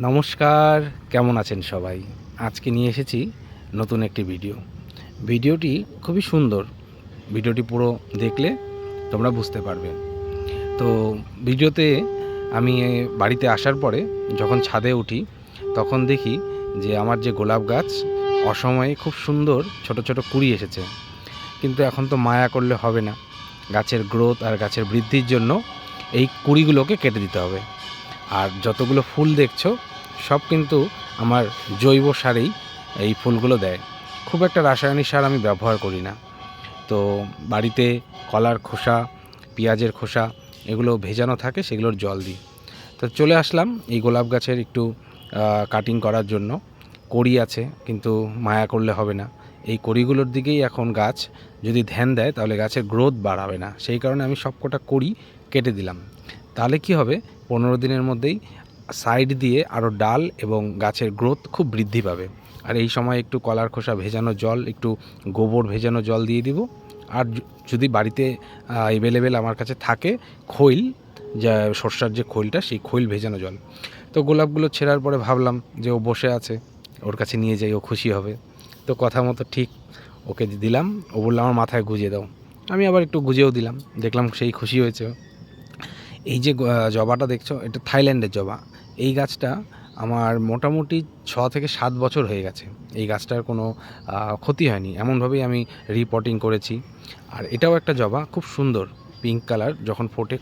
নমস্কার, কেমন আছেন সবাই? আজকে নিয়ে এসেছি নতুন একটি ভিডিও। ভিডিওটি খুবই সুন্দর। ভিডিওটি পুরো দেখলে তোমরা বুঝতে পারবে। তো ভিডিওতে আমি বাড়িতে আসার পরে যখন ছাদে উঠি, তখন দেখি যে আমার যে গোলাপ গাছ, অসময়ে খুব সুন্দর ছোট ছোট কুড়ি এসেছে। কিন্তু এখন তো মায়া করলে হবে না। গাছের গ্রোথ আর গাছের বৃদ্ধির জন্য এই কুড়িগুলোকে কেটে দিতে হবে। আর যতগুলো ফুল দেখছ, সব কিন্তু আমার জৈব সারেই এই ফুলগুলো দেয়। খুব একটা রাসায়নিক সার আমি ব্যবহার করি না। তো বাড়িতে কলার খোসা, পেঁয়াজের খোসা এগুলো ভেজানো থাকে, সেগুলোর জল দিই। তো চলে আসলাম এই গোলাপ গাছের একটু কাটিং করার জন্য। কড়ি আছে, কিন্তু মায়া করলে হবে না। এই কড়িগুলোর দিকেই এখন গাছ যদি ধ্যান দেয়, তাহলে গাছের গ্রোথ বাড়াবে না। সেই কারণে আমি সবকটা কড়ি কেটে দিলাম। তাহলে কি হবে? পনেরো দিনের মধ্যেই সাইড দিয়ে আরও ডাল এবং গাছের গ্রোথ খুব বৃদ্ধি পাবে। আর এই সময় একটু কলার খোসা ভেজানো জল, একটু গোবর ভেজানো জল দিয়ে দিব। আর যদি বাড়িতে অ্যাভেলেবেল আমার কাছে থাকে খৈল, যা সর্ষার যে খৈলটা, সেই খৈল ভেজানো জল। তো গোলাপগুলো ছেঁড়ার পরে ভাবলাম যে ও বসে আছে, ওর কাছে নিয়ে যাই, ও খুশি হবে। তো কথা মতো ঠিক ওকে দিলাম, ও বলল, আমার মাথায় গুজিয়ে দাও। আমি আবার একটু গুজিয়েও দিলাম, দেখলাম সেই খুশি হয়েছে এই যে জবাটা দেখছ, এটা থাইল্যান্ডের জবা। এই গাছটা আমার মোটামুটি ছ থেকে সাত বছর হয়ে গেছে। এই গাছটার কোনো ক্ষতি হয়নি। এমনভাবেই আমি রিপোর্টিং করেছি। আর এটাও একটা জবা, খুব সুন্দর পিঙ্ক কালার যখন ফোটে